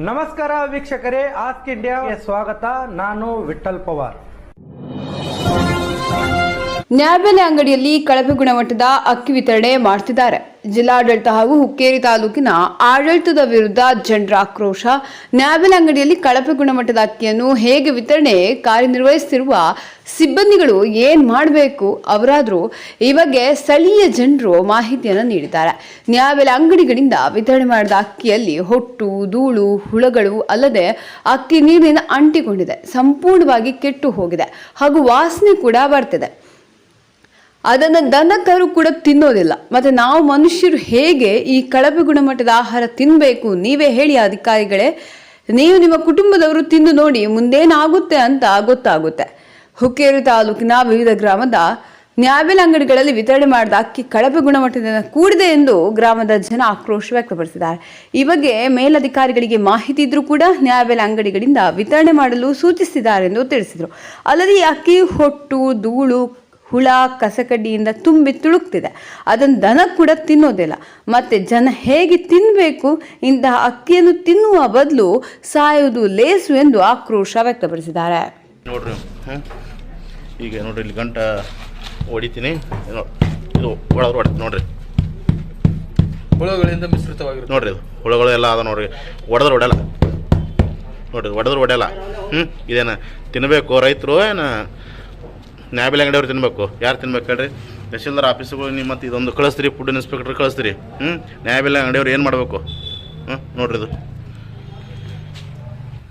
ನಮಸ್ಕಾರ ವೀಕ್ಷಕರೇ ಆಸ್ಕ್ ಇಂಡಿಯಾಗೆ ಸ್ವಾಗತ ನಾನು ವಿಠಲ್ ಪವಾರ್ ನ್ಯಾಯಬೆಲೆ ಅಂಗಡಿಯಲ್ಲಿ ಕಳಪೆ ಗುಣಮಟ್ಟದ ಅಕ್ಕಿ ವಿತರಣೆ ಮಾಡ್ತಿದ್ದಾರೆ. ಜಿಲ್ಲಾಡಳಿತ ಹಾಗೂ ಹುಕ್ಕೇರಿ ತಾಲೂಕಿನ ಆಡಳಿತದ ವಿರುದ್ಧ ಜನರ ಆಕ್ರೋಶ. ನ್ಯಾಯಬೆಲೆ ಅಂಗಡಿಯಲ್ಲಿ ಕಳಪೆ ಗುಣಮಟ್ಟದ ಅಕ್ಕಿಯನ್ನು ಹೇಗೆ ವಿತರಣೆ ಕಾರ್ಯನಿರ್ವಹಿಸುತ್ತಿರುವ ಸಿಬ್ಬಂದಿಗಳು ಏನ್ ಮಾಡಬೇಕು ಅವರಾದರೂ ಈ ಬಗ್ಗೆ ಸ್ಥಳೀಯ ಜನರು ಮಾಹಿತಿಯನ್ನು ನೀಡಿದ್ದಾರೆ. ನ್ಯಾಯಬೆಲೆ ಅಂಗಡಿಗಳಿಂದ ವಿತರಣೆ ಮಾಡಿದ ಅಕ್ಕಿಯಲ್ಲಿ ಹೊಟ್ಟು, ಧೂಳು, ಹುಳಗಳು ಅಲ್ಲದೆ ಅಕ್ಕಿ ನೀರಿನ ಅಂಟಿಕೊಂಡಿದೆ. ಸಂಪೂರ್ಣವಾಗಿ ಕೆಟ್ಟು ಹೋಗಿದೆ. ಹಾಗೂ ವಾಸನೆ ಕೂಡ ಬರ್ತಿದೆ. ಅದನ್ನು ದನಕರು ಕೂಡ ತಿನ್ನೋದಿಲ್ಲ. ಮತ್ತೆ ನಾವು ಮನುಷ್ಯರು ಹೇಗೆ ಈ ಕಳಪೆ ಗುಣಮಟ್ಟದ ಆಹಾರ ತಿನ್ನಬೇಕು ನೀವೇ ಹೇಳಿ ಅಧಿಕಾರಿಗಳೇ. ನೀವು ನಿಮ್ಮ ಕುಟುಂಬದವರು ತಿಂದು ನೋಡಿ, ಮುಂದೇನಾಗುತ್ತೆ ಅಂತ ಗೊತ್ತಾಗುತ್ತೆ. ಹುಕ್ಕೇರಿ ತಾಲೂಕಿನ ವಿವಿಧ ಗ್ರಾಮದ ನ್ಯಾಯಬೆಲೆ ಅಂಗಡಿಗಳಲ್ಲಿ ವಿತರಣೆ ಮಾಡಿದ ಅಕ್ಕಿ ಕಳಪೆ ಗುಣಮಟ್ಟದಿಂದ ಕೂಡಿದೆ ಎಂದು ಗ್ರಾಮದ ಜನ ಆಕ್ರೋಶ ವ್ಯಕ್ತಪಡಿಸಿದ್ದಾರೆ. ಈ ಬಗ್ಗೆ ಮೇಲಧಿಕಾರಿಗಳಿಗೆ ಮಾಹಿತಿ ಇದ್ರೂ ಕೂಡ ನ್ಯಾಯಬೆಲೆ ಅಂಗಡಿಗಳಿಂದ ವಿತರಣೆ ಮಾಡಲು ಸೂಚಿಸಿದ್ದಾರೆ ಎಂದು ತಿಳಿಸಿದರು. ಅಲ್ಲದೆ ಅಕ್ಕಿ, ಹೊಟ್ಟು, ಧೂಳು ಹುಳ ಕಸಕಡ್ಡಿಯಿಂದ ತುಂಬಿ ತುಳುಕ್ತಿದೆ. ಅದನ್ನು ದನ ಕೂಡ ತಿನ್ನೋದಿಲ್ಲ. ಮತ್ತು ಜನ ಹೇಗೆ ತಿನ್ನಬೇಕು ಇಂತಹ ಅಕ್ಕಿಯನ್ನು ತಿನ್ನುವ ಬದಲು ಸಾಯುವುದು ಲೇಸು ಎಂದು ಆಕ್ರೋಶ ವ್ಯಕ್ತಪಡಿಸಿದ್ದಾರೆ. ನೋಡ್ರಿ. ಈಗ ನೋಡ್ರಿ ಇಲ್ಲಿ ಗಂಟ ಹೊಡಿತೀನಿ. ನೋಡಿ ಇದು ಒಳಗೆ ಹೊಡಿತೀನಿ ನೋಡ್ರಿ. ಹುಳುಗಳಿಂದ ಮಿಶ್ರಿತವಾಗಿರುತ್ತೆ. ನೋಡ್ರಿ ಇದು. ಹುಳುಗಳು ಎಲ್ಲ ಅದ ನೋಡ್ರಿ. ಹೊಡೆದ್ರೆ ಹೊಡೆಯಲ್ಲ. ನೋಡ್ರಿ ಹೊಡೆದ್ರೆ ಹೊಡೆಯಲ್ಲ. ಹ್ಞೂ ಇದೇನು ತಿನ್ನಬೇಕು ರೈತರು ಏನು ನ್ಯಾಯಬೆಲೆ ಅಂಗಡಿಯವ್ರು ತಿನ್ನಬೇಕು ಯಾರು ತಿನ್ಬೇಕು ಹೇಳ್ರಿ? ತಹಶೀಲ್ದಾರ್ ಆಫೀಸ್ಗಳು ನೀವು ಮತ್ತು ಇದೊಂದು ಕಳಿಸ್ತೀರಿ ಫುಡ್ ಇನ್ಸ್ಪೆಕ್ಟ್ರ್ ಕಳಿಸ್ತೀರಿ. ಹ್ಞೂ ನ್ಯಾಯಬೆಲೆ ಅಂಗಡಿಯವ್ರು ಏನು ಮಾಡಬೇಕು? ಹ್ಞೂ ನೋಡ್ರಿ ಇದು.